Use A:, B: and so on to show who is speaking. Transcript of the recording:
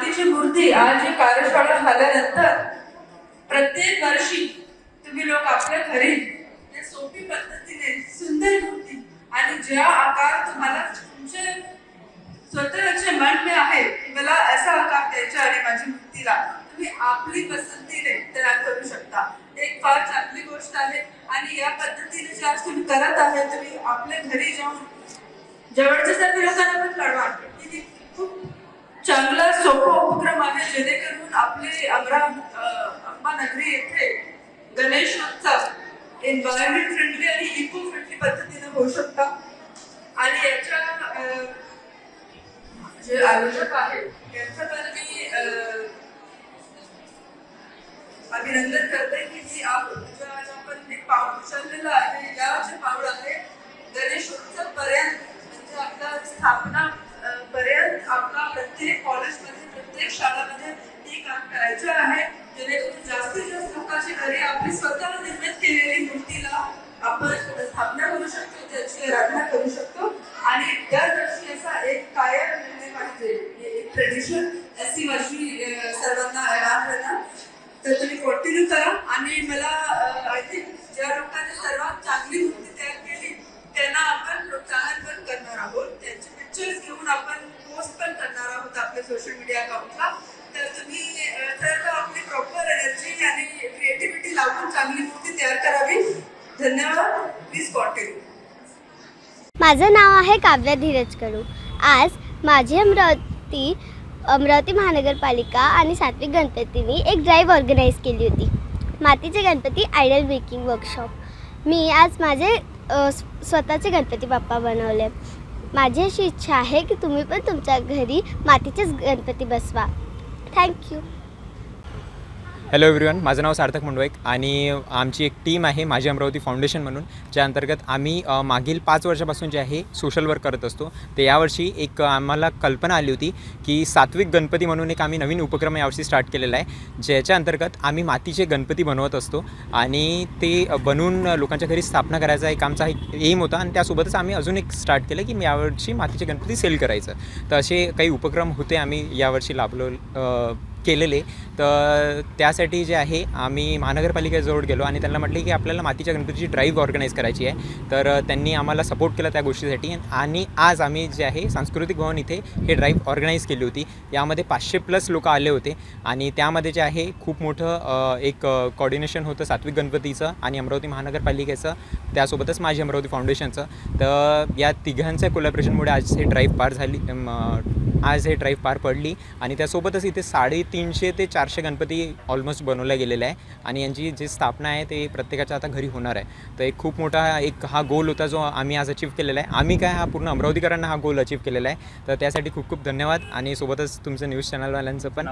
A: मातीची मूर्ती आज ही कार्यशाळा झाल्यानंतर प्रत्येक वर्षी तुम्ही लोक आपल्या घरी सोपी पद्धतीने सुंदर मूर्ती आणि ज्या आकार तुम्हाला तुमचे स्वतःचे मन में आहे मला असा आकार द्यायचा आणि माझी मूर्तीला तुम्ही आपली पसंतीने तयार करू शकता. एक फार चांगली गोष्ट आहे आणि या पद्धतीने जे आज तुम्ही करत आहे तुम्ही आपल्या घरी जाऊन जवळच्या सर्व लोकांना पण कळवा. की खूप चांगला सोपा उपक्रम आहे जेणेकरून आपले अमरा अंबा नगरी येथे गणेशोत्सव एन्व्हायरमेंट फ्रेंडली आणि इको फ्रेंडली पद्धतीने होऊ शकता आणि याच्या अं, जे आयोजक आहेत त्यांचं मी अं, अभिनंदन करते की जी आपण एक पाऊल उचललेलं आहे. आपली स्वतः निर्मित केलेली मूर्तीला आपण स्थापना करू शकतो त्याची आराधना करू शकतो. आणि दरवर्षी असा एक कायम निर्णय पाहिजे एक ट्रेडिशन अशी माझी सर्वांना ऐलान करणार तर तुम्ही कंटिन्यू करा. आणि मला आय थिंक ज्या लोकांनी सर्वात चांगली मूर्ती तयार केली त्यांना आपण प्रोत्साहन पण करणार आहोत. त्यांचे पिक्चर्स घेऊन आपण पोस्ट पण करणार आहोत आपल्या सोशल मीडिया अकाउंटला तर तुम्ही तर
B: माझं नाव आहे काव्या धीरज कडू आज माझी अमरावती अमरावती महानगरपालिका आणि सात्विक गणपतींनी एक ड्राईव्ह ऑर्गनाईज केली होती. मातीचे गणपती आयडल मेकिंग वर्कशॉप मी आज माझे स्वतःचे गणपती बाप्पा बनवले. माझी अशी इच्छा आहे की तुम्ही पण तुमच्या घरी मातीचेच गणपती बसवा. थँक्यू
C: हॅलो एव्हरीवन माझं नाव सार्थक मुंडवाईक आणि आमची एक टीम आहे माझी अमरावती फाउंडेशन म्हणून ज्या अंतर्गत आम्ही मागील पाच वर्षापासून जे आहे सोशल वर्क करत असतो. ते यावर्षी एक आम्हाला कल्पना आली होती की सात्विक गणपती म्हणून एक आम्ही नवीन उपक्रम यावर्षी स्टार्ट केलेला आहे. ज्याच्या अंतर्गत आम्ही मातीचे गणपती बनवत असतो आणि ते बनवून लोकांच्या घरी स्थापना करायचा एक आमचा एक एम होता आणि त्यासोबतच आम्ही अजून एक स्टार्ट केलं की यावर्षी मातीचे गणपती सेल करायचं. तर असे काही उपक्रम होते आम्ही यावर्षी लाभलो केलेले. तर त्यासाठी जे आहे आम्ही महानगरपालिकेजवळ गेलो आणि त्यांना म्हटले की आपल्याला मातीच्या गणपतीची ड्राईव्ह ऑर्गनाईज करायची आहे. तर त्यांनी आम्हाला सपोर्ट केला त्या गोष्टीसाठी आणि आज आम्ही जे आहे सांस्कृतिक भवन इथे हे ड्राईव्ह ऑर्गनाईज केली होती. यामध्ये पाचशे प्लस लोक आले होते आणि त्यामध्ये जे आहे खूप मोठं एक कॉर्डिनेशन होतं सात्विक गणपतीचं आणि अमरावती महानगरपालिकेचं त्यासोबतच माझी अमरावती फाउंडेशनचं तर या तिघांच्या कोलॅबरेशनमुळे आज हे ड्राईव्ह पार झाली आज हे ड्राईव्ह पार पडली आणि त्यासोबतच इथे तीनशे ते चारशे गणपती ऑलमोस्ट बनवल्या गेलेले आहे. आणि यांची जी स्थापना आहे ते प्रत्येकाच्या आता घरी होणार आहे. तर एक खूप मोठा एक हा गोल होता जो आम्ही आज अचीव केलेला आहे. आम्ही काय हा पूर्ण अमरावतीकरांना हा गोल अचीव केलेला आहे. तर त्यासाठी खूप खूप धन्यवाद. आणि सोबतच तुमचं न्यूज चॅनलवाल्यांचं पण